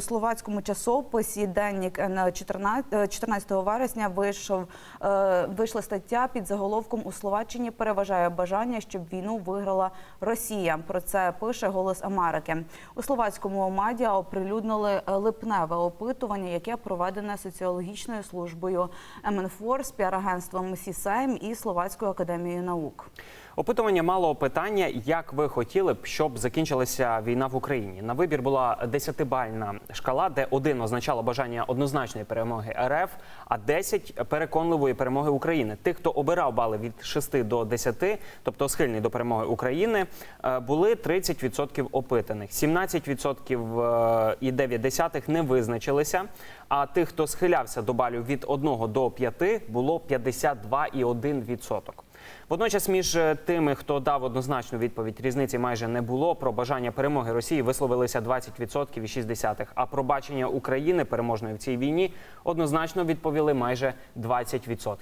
у словацькому часописі Деннік Н 14 14 вересня вийшов е, вийшла стаття під заголовком у Словаччині переважає бажання, щоб війну виграла Росія. Про це пише Голос Америки. У словацькому медіа оприлюднили е, липневе опитування, яке проведене соціологічною службою МНФОР з піар-агентством Сісейм і Словацькою академією наук. Опитування мало питання, як ви хотіли б, щоб закінчилася війна в Україні. На вибір була десятибальна шкала, де один означало бажання однозначної перемоги РФ, а 10 – переконливої перемоги України. Тих, хто обирав бали від 6 до 10, тобто схильний до перемоги України, е, були 30% опитаних, 17% і 9 десятих не визначилися. А тих, хто схилявся до балів від 1 до 5, було 52,1%. Водночас між е, тими, хто дав однозначну відповідь, різниці майже не було. Про бажання перемоги Росії висловилися 20% і 6%. А про бачення України переможної в цій війні однозначно відповіли майже 20%.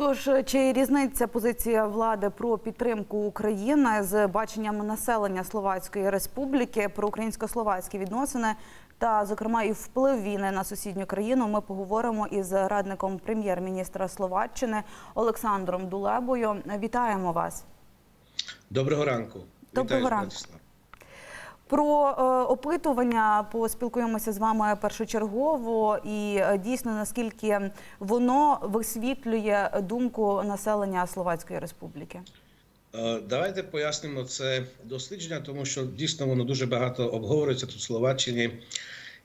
Тож е, чи різниця позиція влади про підтримку України з баченням населення Словацької Республіки про українсько-словацькі відносини та, зокрема, і вплив війни на сусідню країну? Ми поговоримо із радником прем'єр-міністра Словаччини Олександром Дулебою. Вітаємо вас. Доброго ранку. Доброго Вітаю, ранку. Владислав. Про е, опитування поспілкуємося з вами першочергово і е, дійсно наскільки воно висвітлює думку населення Словацької Республіки. Е, Давайте пояснимо це дослідження, тому що дійсно воно дуже багато обговорюється тут в Словаччині.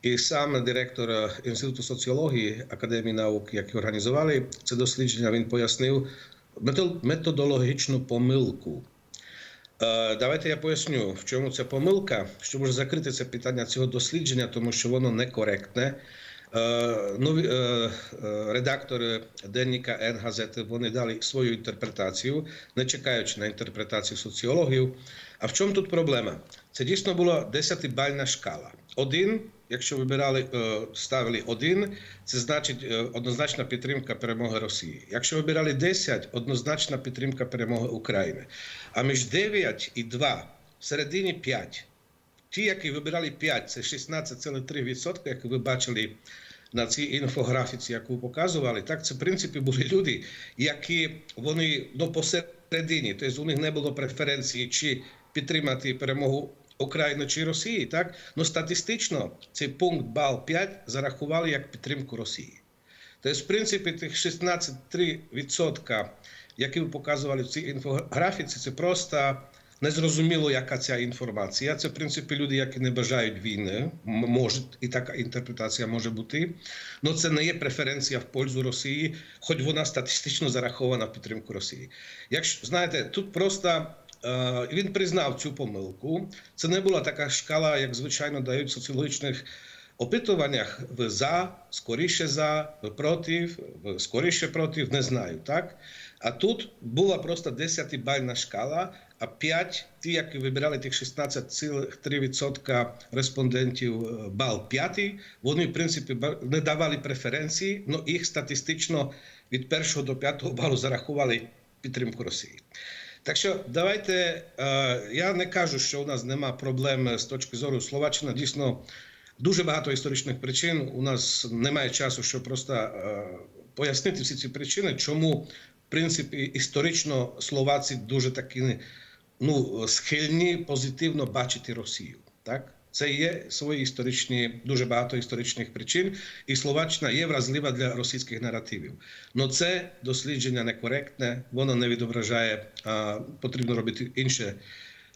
І сам директор е, Інституту соціології Академії наук, які організували це дослідження, він пояснив методологічну помилку. Е, Давайте я поясню, в чому ця помилка, що може закрити це питання цього дослідження, тому що воно некоректне. Е, Нові е, е, редактори денника Н газети вони дали свою інтерпретацію, не чекаючи на інтерпретацію соціологів. А в чому тут проблема? Це дійсно була десятибальна шкала. Один, якщо вибирали, ставили один, це значить однозначна підтримка перемоги Росії. Якщо вибирали 10, однозначна підтримка перемоги України. А між 9 і 2, в середині 5. Ті, які вибирали 5, це 16,3%, як ви бачили на цій інфографіці, яку показували. Так, це в принципі були люди, які вони ну, посередині, тобто у них не було преференції чи підтримати перемогу України чи Росії. Так, ну статистично цей пункт бал 5 зарахували як підтримку Росії. Тобто, в принципі, тих 16,3%, які ви показували в цій інфографіці, це просто незрозуміло, яка ця інформація. Це, в принципі, люди, які не бажають війни, можуть, і така інтерпретація може бути. Але це не є преференція в пользу Росії, хоч вона статистично зарахована в підтримку Росії. Якщо знаєте, тут просто. е, Він признав цю помилку. Це не була така шкала, як звичайно дають в соціологічних опитуваннях в за, скоріше за, в проти, в скоріше проти, не знаю, так? А тут була просто 10-бальна шкала, 5, ті, які вибирали тих 16,3% респондентів бал 5, вони, в принципі, не давали преференції, але їх статистично від 1 до 5 балу зарахували підтримку Росії. Так що давайте я не кажу, що у нас нема проблем з точки зору Словаччина. Дійсно, дуже багато історичних причин. У нас немає часу, щоб просто е, пояснити всі ці причини, чому в принципі історично словаці дуже такі ну, схильні позитивно бачити Росію. Так? Це є свої історичні, дуже багато історичних причин, і Словаччина є вразлива для російських наративів. Но це дослідження некоректне, воно не відображає. А, потрібно робити інше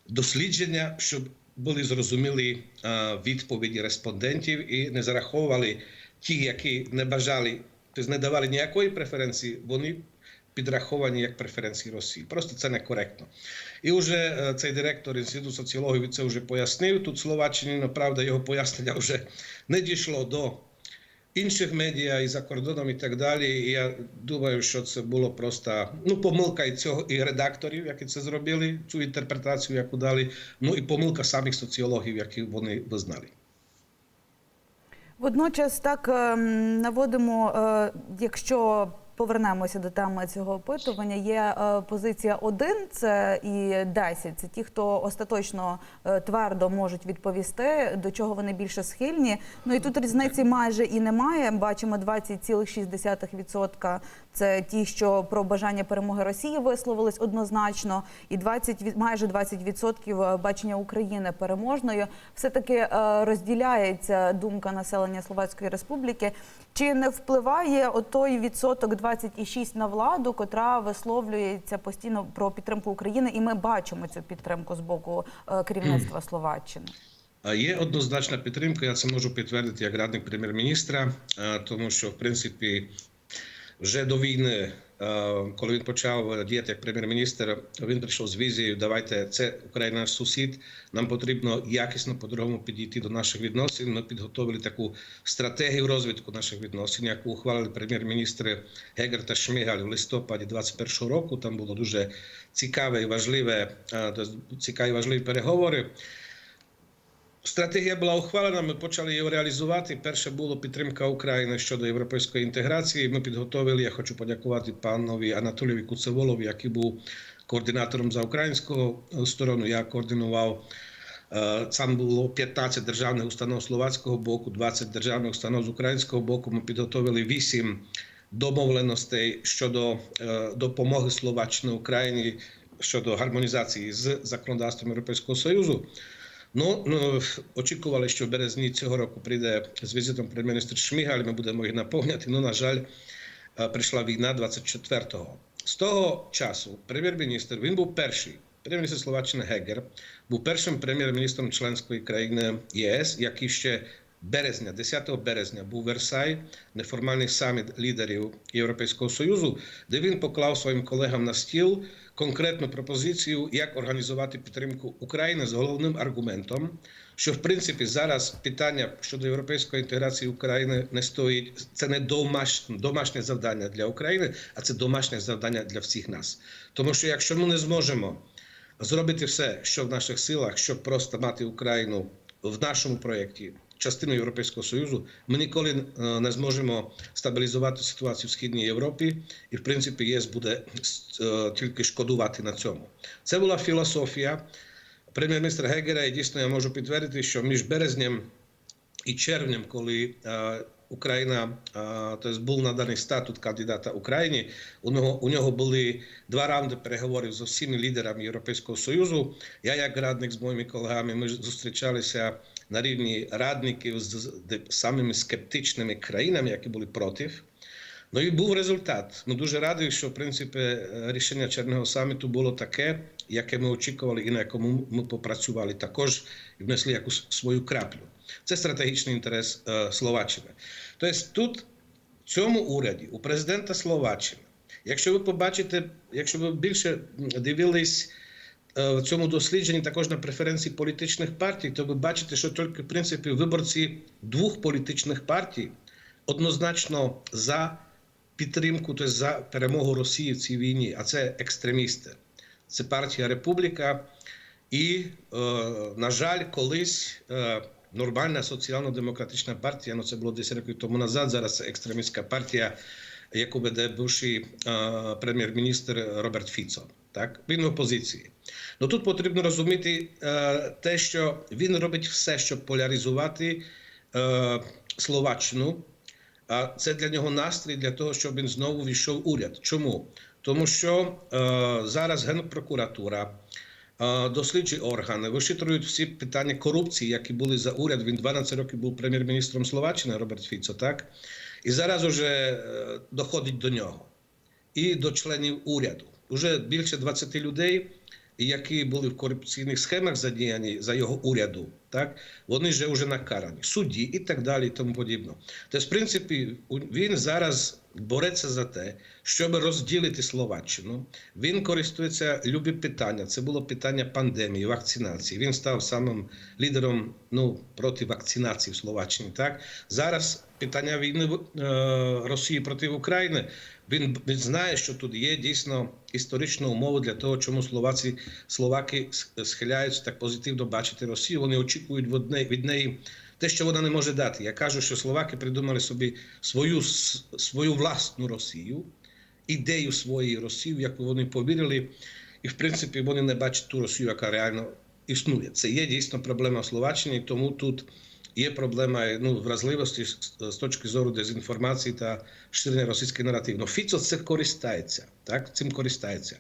дослідження, щоб були зрозумілі а, відповіді респондентів і не зараховували ті, які не бажали, тобто не давали ніякої преференції, вони підраховані як преференції Росії. Просто це некоректно. І вже е, цей директор інституту соціології це вже пояснив. Тут Словаччині, ну, правда, його пояснення вже не дійшло до інших медіа і за кордоном, і так далі. І я думаю, що це було просто ну, помилка і цього і редакторів, які це зробили, цю інтерпретацію, яку дали. Ну і помилка самих соціологів, які вони визнали. Водночас так ем, наводимо, е, якщо повернемося до теми цього опитування. Є е, позиція 1, це і 10. Це ті, хто остаточно е, твердо можуть відповісти, до чого вони більше схильні. Ну і тут різниці майже і немає. Бачимо 20,6% – це ті, що про бажання перемоги Росії висловились однозначно, і 20, від- майже 20% бачення України переможною. Все таки розділяється думка населення Словацької Республіки. Чи не впливає отой відсоток 26 на владу, котра висловлюється постійно про підтримку України, і ми бачимо цю підтримку з боку е, керівництва Словаччини? Є однозначна підтримка. Я це можу підтвердити як радник прем'єр-міністра, е, тому що в принципі вже до війни, е, коли він почав діяти як прем'єр-міністр, він прийшов з візією. Давайте це Україна наш сусід. Нам потрібно якісно по-другому підійти до наших відносин. Ми підготовили таку стратегію розвитку наших відносин, яку ухвалили прем'єр-міністри Гегер та Шмигаль в листопаді 2021 року. Там було дуже цікаве і важливе, е, цікаві важливі переговори. Стратегія була ухвалена. Ми почали її реалізувати. Перше було підтримка України щодо європейської інтеграції. Ми підготовили. Я хочу подякувати панові Анатолію Куцеволові, який був координатором за українську сторону. Я координував. е, Там було 15 державних установ словацького боку, 20 державних установ з українського боку. Ми підготовили 8 домовленостей щодо е, допомоги Словаччини Україні щодо гармонізації з законодавством Європейського Союзу. Ну, ну очікували, що в березні цього року прийде з візитом прем'єр-міністр Шмігаль. Ми будемо їх наповняти. Ну, на жаль, е, прийшла війна 24-го. З того часу прем'єр-міністр він був перший. Прем'єр-міністр Словаччини Гегер був першим прем'єр-міністром членської країни ЄС, який ще березня, 10 березня, був Версай, неформальний саміт лідерів Європейського Союзу, де він поклав своїм колегам на стіл конкретну пропозицію, як організувати підтримку України з головним аргументом, що в принципі зараз питання щодо європейської інтеграції України не стоїть. Це не домашнє, завдання для України, а це домашнє завдання для всіх нас. Тому що якщо ми не зможемо зробити все, що в наших силах, щоб просто мати Україну в нашому проєкті частиною Європейського Союзу, ми ніколи е, не зможемо стабілізувати ситуацію в східній Європі, і в принципі ЄС буде е, тільки шкодувати на цьому. Це була філософія прем'єр-міністра Гегера, і дійсно я можу підтвердити, що між березнем і червнем, коли е, Україна, тобто був наданий статут кандидата Україні, у нього у нього були два раунди переговорів з усіма лідерами Європейського Союзу. Я, як радник з моїми колегами, ми зустрічалися на рівні радників з, самими скептичними країнами, які були проти. Ну і був результат. Ми дуже раді, що в принципі рішення Черного саміту було таке, яке ми очікували, і на якому ми попрацювали також і внесли якусь свою краплю. Це стратегічний інтерес е, Словаччини. Тобто тут в цьому уряді у президента Словаччини, якщо ви побачите, якщо ви більше дивились е, в цьому дослідженні також на преференції політичних партій, то ви бачите, що тільки в принципі виборці двох політичних партій однозначно за підтримку, тобто за перемогу Росії в цій війні, а це екстремісти. Це партія Републіка. І, е, на жаль, колись е, нормальна соціально-демократична партія, ну це було 10 років тому назад. Зараз це екстремістська партія, яку веде бувший прем'єр-міністр Роберт Фіцо. Так, він в опозиції. Ну тут потрібно розуміти е, те, що він робить все, щоб поляризувати е, Словаччину. А це для нього настрій для того, щоб він знову війшов уряд. Чому? Тому що е, зараз Генпрокуратура, дослідчі органи вишитрують всі питання корупції, які були за уряд. Він 12 років був прем'єр-міністром Словаччини Роберт Фіцо, так? І зараз уже е, доходить до нього і до членів уряду. Уже більше 20 людей, які були в корупційних схемах задіяні за його уряду, так вони вже вже накарані, судді і так далі, і тому подібно. Тобто, в принципі, він зараз бореться за те, щоб розділити Словаччину. Він користується любі питання. Це було питання пандемії, вакцинації. Він став самим лідером ну, проти вакцинації в Словаччині. Так зараз питання війни е, Росії проти України. Він, він знає, що тут є дійсно історична умова для того, чому словаці словаки схиляються так позитивно бачити Росію. Вони очікують неї, від неї те, що вона не може дати. Я кажу, що словаки придумали собі свою свою власну Росію, ідею своєї Росії, в яку вони повірили, і в принципі вони не бачать ту Росію, яка реально існує. Це є дійсно проблема Словаччини, тому тут є проблема ну, вразливості з, точки зору дезінформації та ширення російських наративів. Ну, Фіцо це користається, так? цим користається.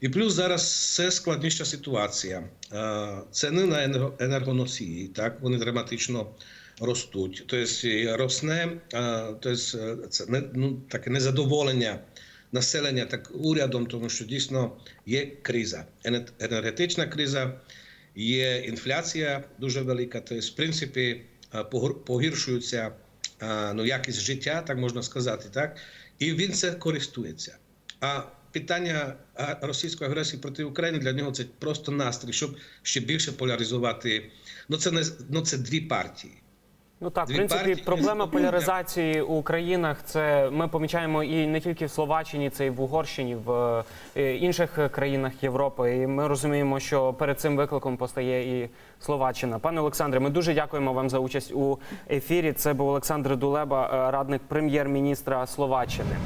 І плюс зараз все складніша ситуація. Е, Ціни на енергоносії, так, вони драматично ростуть. Тобто росне е, тобто, е, це не, ну, таке незадоволення населення так урядом, тому що дійсно є криза, енергетична криза, є інфляція дуже велика. Тобто, в принципі, е, погіршується е, ну, якість життя, так можна сказати, так? І він це користується. А питання російської агресії проти України для нього це просто настрій, щоб ще більше поляризувати. Ну це не ну це дві партії. Ну так, в принципі, проблема поляризації у країнах це ми помічаємо і не тільки в Словаччині, це і в Угорщині, в е, інших країнах Європи. І ми розуміємо, що перед цим викликом постає і Словаччина. Пане Олександре, ми дуже дякуємо вам за участь у ефірі. Це був Олександр Дулеба, е, радник прем'єр-міністра Словаччини.